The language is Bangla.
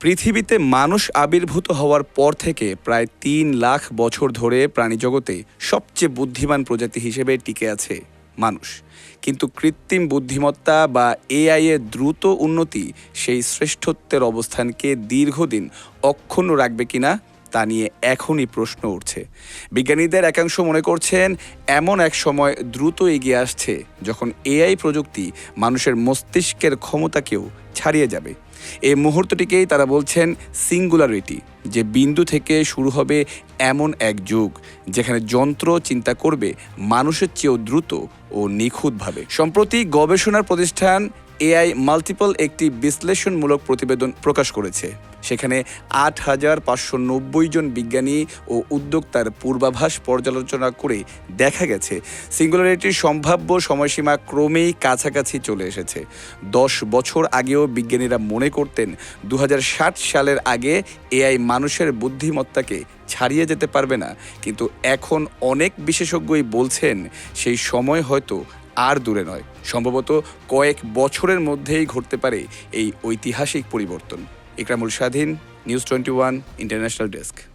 পৃথিবীতে মানুষ আবির্ভূত হওয়ার পর থেকে প্রায় তিন লাখ বছর ধরে প্রাণীজগতে সবচেয়ে বুদ্ধিমান প্রজাতি হিসেবে টিকে আছে মানুষ। কিন্তু কৃত্রিম বুদ্ধিমত্তা বা এআই এর দ্রুত উন্নতি সেই শ্রেষ্ঠত্বের অবস্থানকে দীর্ঘদিন অক্ষুণ্ণ রাখবে কিনা তা নিয়ে এখনই প্রশ্ন উঠছে। বিজ্ঞানীদের একাংশ মনে করছেন, এমন এক সময় দ্রুত এগিয়ে আসছে যখন এআই প্রযুক্তি মানুষের মস্তিষ্কের ক্ষমতাকেও ছাড়িয়ে যাবে। এই মুহূর্তটিকেই তারা বলছেন সিঙ্গুলারিটি যে বিন্দু থেকে শুরু হবে এমন এক যুগ, যেখানে যন্ত্র চিন্তা করবে মানুষের চেয়েও দ্রুত ও নিখুঁতভাবে। সম্প্রতি গবেষণার প্রতিষ্ঠান এআই মাল্টিপল একটি বিশ্লেষণমূলক প্রতিবেদন প্রকাশ করেছে। সেখানে আট হাজার পাঁচশো নব্বই জন বিজ্ঞানী ও উদ্যোক্তার পূর্বাভাস পর্যালোচনা করে দেখা গেছে সিঙ্গুলারিটির সম্ভাব্য সময়সীমা ক্রমেই কাছাকাছি চলে এসেছে। দশ বছর আগেও বিজ্ঞানীরা মনে করতেন দু হাজার ষাট সালের আগে এআই মানুষের বুদ্ধিমত্তাকে ছাড়িয়ে যেতে পারবে না, কিন্তু এখন অনেক বিশেষজ্ঞই বলছেন সেই সময় হয়তো আর দূরে নয়। সম্ভবত কয়েক বছরের মধ্যেই ঘটতে পারে এই ঐতিহাসিক পরিবর্তন। Ikramul Swadhin news twenty one international desk